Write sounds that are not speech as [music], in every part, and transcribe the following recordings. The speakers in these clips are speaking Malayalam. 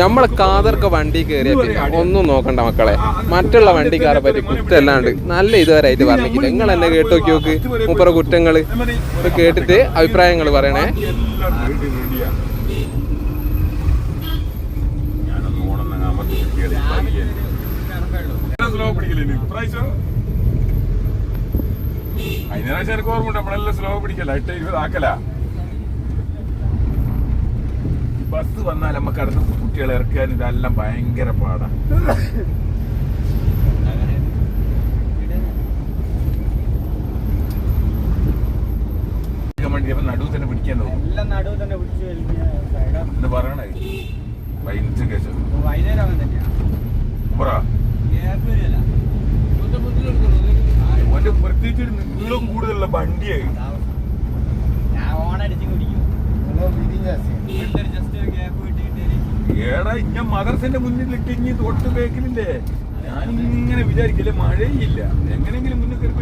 നമ്മളെ കാതർക്ക് വണ്ടി കയറിയിട്ട് ഒന്നും നോക്കണ്ട മക്കളെ. മറ്റുള്ള വണ്ടിക്കാരെ പറ്റി കുറ്റമല്ലാണ്ട് നല്ല ഇതുവരായിട്ട് പറഞ്ഞിട്ടില്ല. നിങ്ങൾ എന്നെ കേട്ട് നോക്കി മുപ്പറ കുറ്റങ്ങൾ കേട്ടിട്ട് അഭിപ്രായങ്ങൾ പറയണേ. പിടിക്കല്ലേ പ്രാവശ്യം എനിക്ക് ഓർമ്മ നമ്മളെല്ലാം സ്ലോ പിടിക്കല എട്ട് ഇരുപത് ആക്കല. ബസ് വന്നാൽ നമുക്ക് അടുത്ത് കുട്ടികളെ ഇറക്കാൻ ഇതെല്ലാം ഭയങ്കര പാടാ. വണ്ടി അപ്പൊ നടുവ് തന്നെ പിടിക്കാൻ. എന്ന് പറയണേ. വൈകുന്നേരം വൈകുന്നേരം അങ്ങനെ തന്നെയാ. പറ പ്രത്യേകിച്ച് നീളം കൂടുതലുള്ള വണ്ടിയായി. ഞാൻ ഓണടിച്ച് ഏടാ ഞാൻ മദർസിന്റെ ഇനി തൊട്ട് ബേക്കിലില്ലേ ഞാൻ ഇങ്ങനെ വിചാരിക്കില്ലേ മഴയില്ല. എങ്ങനെയെങ്കിലും മുന്നിൽ കയറി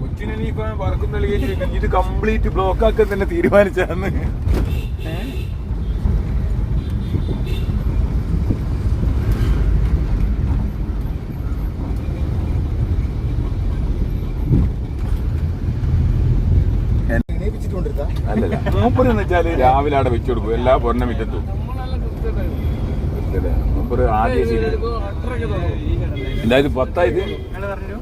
കൊച്ചിനെ നീ ഇപ്പൊ വർക്കും നൽകിയിട്ട് ഇത് കംപ്ലീറ്റ് ബ്ലോക്ക് ആക്കാൻ തന്നെ തീരുമാനിച്ചാന്ന് അല്ലല്ല. [laughs] മൂപ്പര് എന്ന് വെച്ചാൽ രാവിലെ അവിടെ വെച്ചു കൊടുക്കും. എല്ലാ പൊന്ന മുറ്റത്തും. മൂപ്പര് ആദ്യം ശരി എന്തായാലും പത്തായത് പറഞ്ഞു.